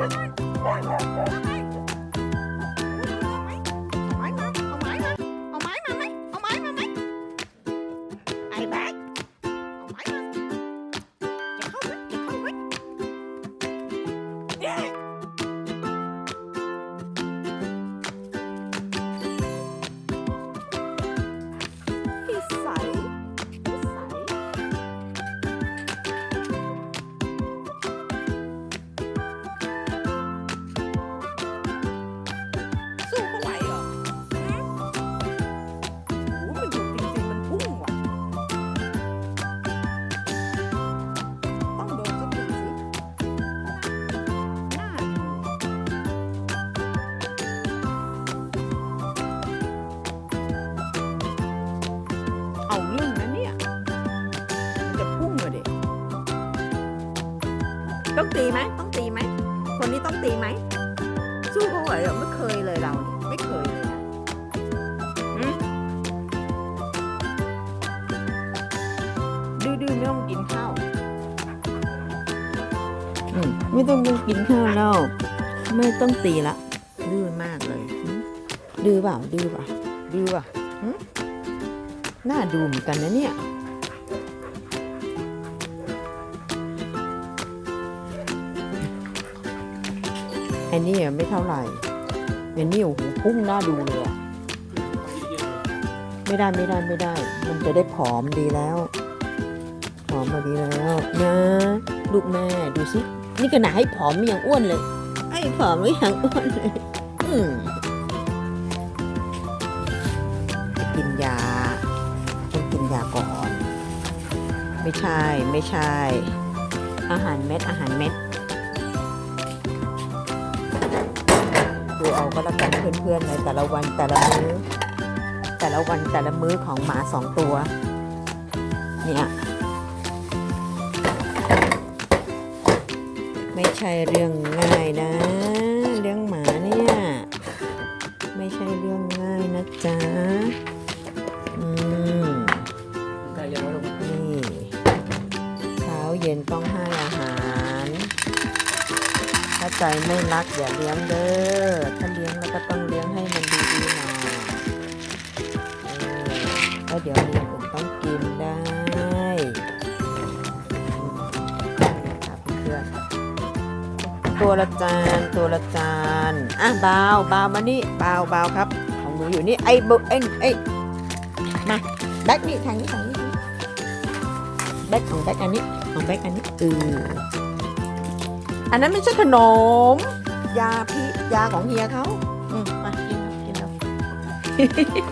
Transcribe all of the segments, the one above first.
Oh, my God. เอาเรื่องนะเนี่ยมันจะพุ่งเลยเด็กต้องตีไหมต้องตีไหมคนนี้ต้องตีไหมสู้เขาไหวเหรอไม่เคยเลยเราเนี่ยไม่เคยเลยนะหืมดื้อๆไม่ต้องกินข้าวอืมไม่ต้องกินข้าวแล้วไม่ต้องตีละดื้อมากเลยหืมดื้อเปล่าดื้อเปล่าดื้อเปล่าหืม น่าดูเหมือนกันนะเนี่ย อันนี้อะไม่เท่าไหร่อันนี้โอ้โหพุ่งน่าดูเลยอะไม่ได้ไม่ได้ไม่ได้ มันจะได้ผอมดีแล้ว ผอมมาดีแล้วนะลูกแม่ดูสิ นี่ขนาดให้ผอมไม่ยังอ้วนเลย ไอ้ผอมไม่ยังอ้วนเลย อืม ไม่ใช่ไม่ใช่ อาหารเม็ดอาหารเม็ดดูเอาก็แล้วกันเพื่อนๆในแต่ละวันแต่ละมื้อ แต่ละวันแต่ละมื้อของหมาสองตัว เนี่ยไม่ใช่เรื่องง่ายนะ เรื่องหมาเนี่ย ไม่ใช่เรื่องง่ายนะจ๊ะ อืม ย็นต้องให้อาหาร ถ้าใจไม่รักอย่าเลี้ยงเด้อ ถ้าเลี้ยงแล้วก็ต้องเลี้ยงให้มันดีๆหน่อยเออแล้วเดี๋ยวมีอย่างอื่นต้องกินได้ครับเพื่อนตัวละจานตัวละจานอะเบาวบามานี่บาวบาครับ ของหนูอยู่นี่ไอ้บุไอ้ไอ้มาแบ็คนี่ทางนี้ทางนี้ แบ็คของแบ็คอันนี้ของแบ็คอันนี้เอออันนั้นไม่ใช่ขนม ยาพิยาของเฮียเขาอืมมากินเอากินเอา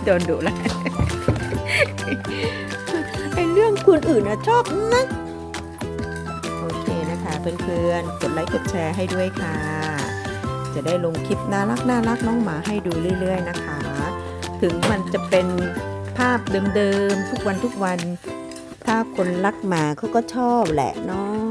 โดนดุแล้วไอเรื่องคนอื่นนะชอบนะโอเคนะคะเพื่อนๆกดไลค์กดแชร์ให้ด้วยค่ะ จะได้ลงคลิปน่ารักน่ารักน้องหมาให้ดูเรื่อย ๆ นะคะ ถึงมันจะเป็นภาพเดิมๆทุกวันทุกวัน ถ้าคนรักหมาเขาก็ชอบแหละเนาะ